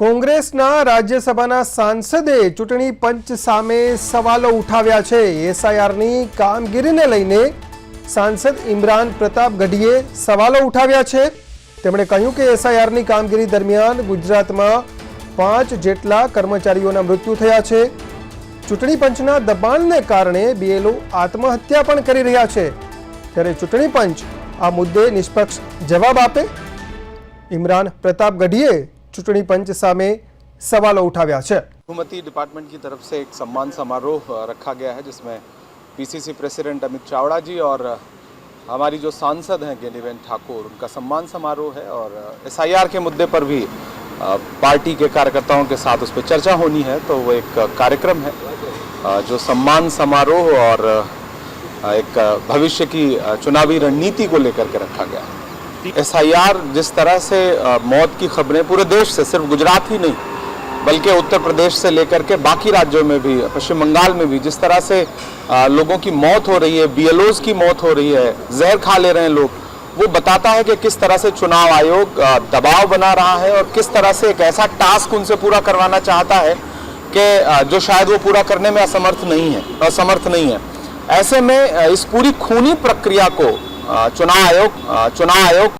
કોંગ્રેસના રાજ્યસભાના સાંસદે ચૂંટણી પંચ સામે સવાલો ઉઠાવ્યા છે. એસઆઈઆરની કામગીરીને લઈને સાંસદ ઇમરાન પ્રતાપ ગઢીએ સવાલો ઉઠાવ્યા છે. તેમણે કહ્યું કે એસઆઈઆરની કામગીરી દરમિયાન ગુજરાતમાં પાંચ જેટલા કર્મચારીઓના મૃત્યુ થયા છે. ચૂંટણી પંચના દબાણને કારણે બીએલઓ આત્મહત્યા પણ કરી રહ્યા છે. ત્યારે ચૂંટણી પંચ આ મુદ્દે નિષ્પક્ષ જવાબ આપે. ઇમરાન પ્રતાપ ગઢીએ ચૂંટણી પંચ સામે સવાલો ઉઠાવ્યા છે हुकूमती डिपार्टमेंट की तरफ से एक सम्मान समारोह अ, रखा गया है जिसमें पीसीसी प्रेसिडेंट अमित चावड़ा जी और अ, हमारी जो सांसद हैं गेनीबेन ठाकुर उनका सम्मान समारोह है और एसआईआर के मुद्दे पर भी अ, पार्टी के कार्यकर्ताओं के साथ उस पर चर्चा होनी है तो वो एक अ, कार्यक्रम है अ, जो सम्मान समारोह और अ, एक अ, भविष्य की अ, चुनावी रणनीति को लेकर के रखा गया है एसआईआर जिस तरह से मौत की खबरें पूरे देश से, सिर्फ़ गुजरात ही नहीं, बल्कि उत्तर प्रदेश से लेकर के बाकी राज्यों में भी, पश्चिम बंगाल में भी, जिस तरह से लोगों की मौत हो रही है, बीएलओज की मौत हो रही है, जहर खा ले रहे हैं लोग, वो बताता है कि किस तरह से चुनाव आयोग दबाव बना रहा है और किस तरह से एक ऐसा टास्क उनसे पूरा करवाना चाहता है कि जो शायद वो पूरा करने में असमर्थ नहीं है, असमर्थ नहीं है। ऐसे में इस पूरी खूनी प्रक्रिया को चुनाव आयोग चुनाव आयोग